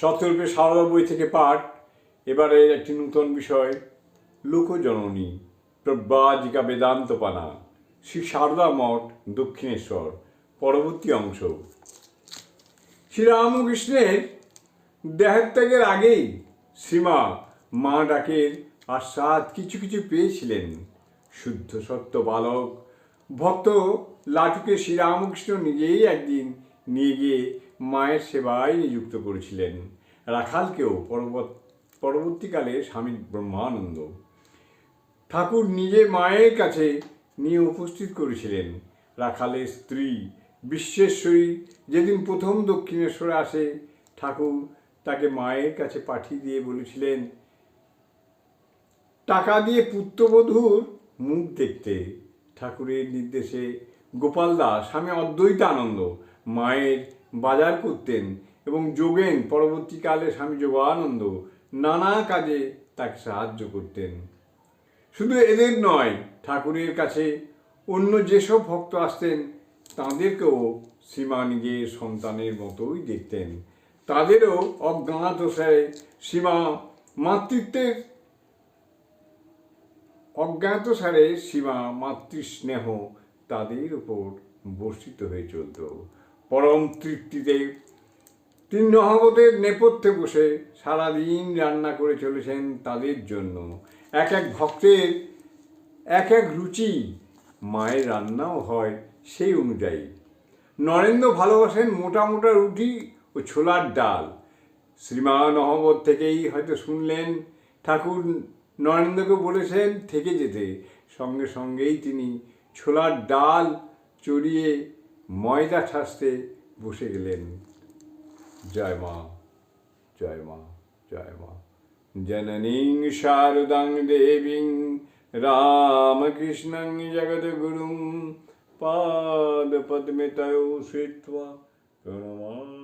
শতরূপে সারদা বই থেকে পাঠ। এবারে একটি নূতন বিষয়, লোকজননী প্রব্রাজিকা বেদান্তপানা, শ্রী সারদা মঠ, দক্ষিণেশ্বর। পরবর্তী অংশ। শ্রীরামকৃষ্ণের দেহত্যাগের আগেই শ্রীমা মা ডাকের আস্বাদ কিছু কিছু পেয়েছিলেন। শুদ্ধ সত্য বালক, ভক্ত লাটুকে শ্রীরামকৃষ্ণ নিজেই একদিন নিয়ে গিয়ে মায়ের সেবায় নিযুক্ত করেছিলেন রাখালকেও পরবর্তীকালে স্বামী ব্রহ্মানন্দ। ঠাকুর নিজে মায়ের কাছে নিয়ে উপস্থিত করেছিলেন। রাখালের স্ত্রী বিশ্বেশ্বরী যেদিন প্রথম দক্ষিণেশ্বরে আসে, ঠাকুর তাকে মায়ের কাছে পাঠিয়ে দিয়ে বলেছিলেন, টাকা দিয়ে পুত্রবধূর মুখ দেখতে। ঠাকুরের নির্দেশে গোপাল দাস, স্বামী অদ্বৈতানন্দ, মায়ের বাজার করতেন এবং যোগেন পরবর্তীকালে স্বামী যোগানন্দ নানা কাজে তাকে সাহায্য করতেন। শুধু এদের নয়, ঠাকুরের কাছে অন্য যেসব ভক্ত আসতেন, তাঁদেরকেও সীমা নিজের সন্তানের মতোই দেখতেন। তাদেরও অজ্ঞাতসারে সীমা মাতৃত্বের অজ্ঞাতসারে সীমা মাতৃস্নেহ তাদের উপর বর্ষিত হয়ে চলত। পরম তৃপ্তিতে তিন নহবতের নেপথ্যে বসে সারাদিন রান্না করে চলেছেন তাদের জন্য। এক এক ভক্তের এক এক রুচি মায়ের রান্নাও হয় সেই অনুযায়ী। নরেন্দ্র ভালোবাসেন মোটা মোটা রুটি ও ছোলার ডাল। শ্রীমা নহবত থেকেই হয়তো শুনলেন, ঠাকুর নরেন্দ্রকে বলেছেন থেকে যেতে। সঙ্গে সঙ্গেই তিনি ছোলার ডাল চড়িয়ে ময়দা ঠাসতে বসে গেলেন। জয় মা জয় মা জয় মা। জননীং শারদাং দেবীং রামকৃষ্ণং জগদ্গুরুং পাদপদ্মে তয়ো শ্রিত্বা প্রণমামি।